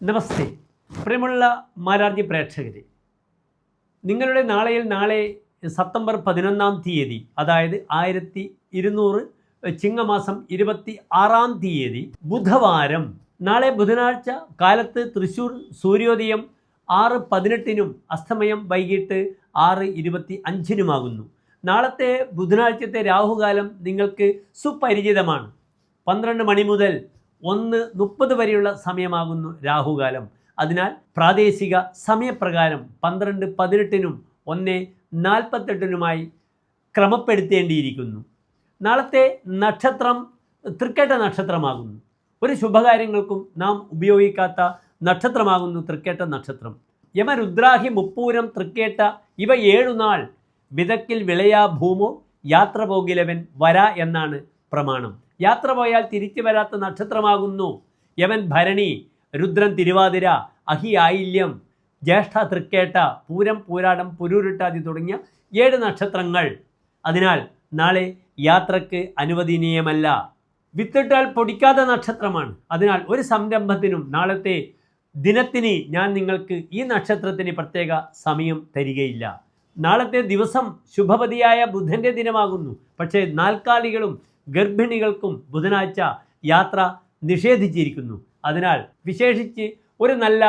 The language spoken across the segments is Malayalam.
നമസ്തേ. പ്രിയമുള്ള മാരാർജി പ്രേക്ഷകരെ നിങ്ങളുടെ നാളെയിൽ നാളെ സെപ്റ്റംബർ പതിനൊന്നാം തീയതി അതായത് ആയിരത്തി ഇരുന്നൂറ് ചിങ്ങമാസം ഇരുപത്തി ആറാം തീയതി ബുധവാരം നാളെ ബുധനാഴ്ച കാലത്ത് തൃശ്ശൂർ സൂര്യോദയം ആറ് പതിനെട്ടിനും അസ്തമയം വൈകിട്ട് ആറ് ഇരുപത്തി അഞ്ചിനുമാകുന്നു നാളത്തെ ബുധനാഴ്ചത്തെ രാഹുകാലം നിങ്ങൾക്ക് സുപരിചിതമാണ്. പന്ത്രണ്ട് മണി മുതൽ ഒന്ന് മുപ്പത് വരെയുള്ള സമയമാകുന്നു രാഹുകാലം. അതിനാൽ പ്രാദേശിക സമയപ്രകാരം പന്ത്രണ്ട് പതിനെട്ടിനും ഒന്ന് നാൽപ്പത്തെട്ടിനുമായി ക്രമപ്പെടുത്തേണ്ടിയിരിക്കുന്നു. നാളത്തെ നക്ഷത്രം തൃക്കേട്ട നക്ഷത്രമാകുന്നു. ഒരു ശുഭകാര്യങ്ങൾക്കും നാം ഉപയോഗിക്കാത്ത നക്ഷത്രമാകുന്നു തൃക്കേട്ട നക്ഷത്രം. യമരുദ്രാഹി മുപ്പൂരം തൃക്കേട്ട ഇവ ഏഴു നാൾ വിതക്കിൽ വിളയാ ഭൂമോ യാത്ര പോകിലവൻ വര എന്നാണ് പ്രമാണം. യാത്ര പോയാൽ തിരിച്ചു വരാത്ത നക്ഷത്രമാകുന്നു. യമൻ ഭരണി രുദ്രൻ തിരുവാതിര അഹി ആയില്യം ജ്യേഷ്ഠ തൃക്കേട്ട പൂരം പൂരാടം പുരൂരുട്ടാതി തുടങ്ങിയ ഏഴ് നക്ഷത്രങ്ങൾ. അതിനാൽ നാളെ യാത്രയ്ക്ക് അനുവദനീയമല്ല വിത്തിട്ടാൽ പൊടിക്കാത്ത നക്ഷത്രമാണ്. അതിനാൽ ഒരു സംരംഭത്തിനും നാളത്തെ ദിനത്തിന് ഞാൻ നിങ്ങൾക്ക് ഈ നക്ഷത്രത്തിന് പ്രത്യേക സമയം തരികയില്ല. നാളത്തെ ദിവസം ശുഭപതിയായ ബുധന്റെ ദിനമാകുന്നു. പക്ഷേ നാൽക്കാലികളും ഗർഭിണികൾക്കും ബുധനാഴ്ച യാത്ര നിഷേധിച്ചിരിക്കുന്നു. അതിനാൽ വിശേഷിച്ച് ഒരു നല്ല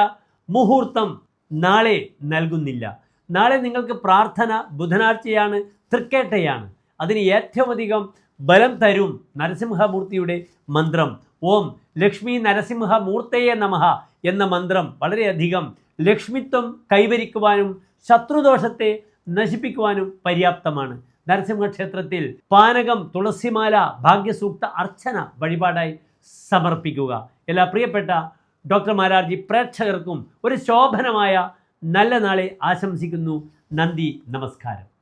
മുഹൂർത്തം നാളെ നൽകുന്നില്ല. നാളെ നിങ്ങൾക്ക് പ്രാർത്ഥന ബുധനാഴ്ചയാണ് തൃക്കേട്ടയാണ്. അതിന് ഏറ്റവും അധികം ബലം തരും നരസിംഹമൂർത്തിയുടെ മന്ത്രം. ഓം ലക്ഷ്മി നരസിംഹമൂർത്തയെ നമഹ എന്ന മന്ത്രം വളരെയധികം ലക്ഷ്മിത്വം കൈവരിക്കുവാനും ശത്രുദോഷത്തെ നശിപ്പിക്കുവാനും പര്യാപ്തമാണ്. നരസിംഹ ക്ഷേത്രത്തിൽ പാനകം തുളസിമാല ഭാഗ്യസൂക്ത അർച്ചന വഴിപാടായി സമർപ്പിക്കുക. എല്ലാ പ്രിയപ്പെട്ട ഡോക്ടർ മാരാർജി പ്രേക്ഷകർക്കും ഒരു ശോഭനമായ നല്ല നാളെ ആശംസിക്കുന്നു. നന്ദി നമസ്കാരം.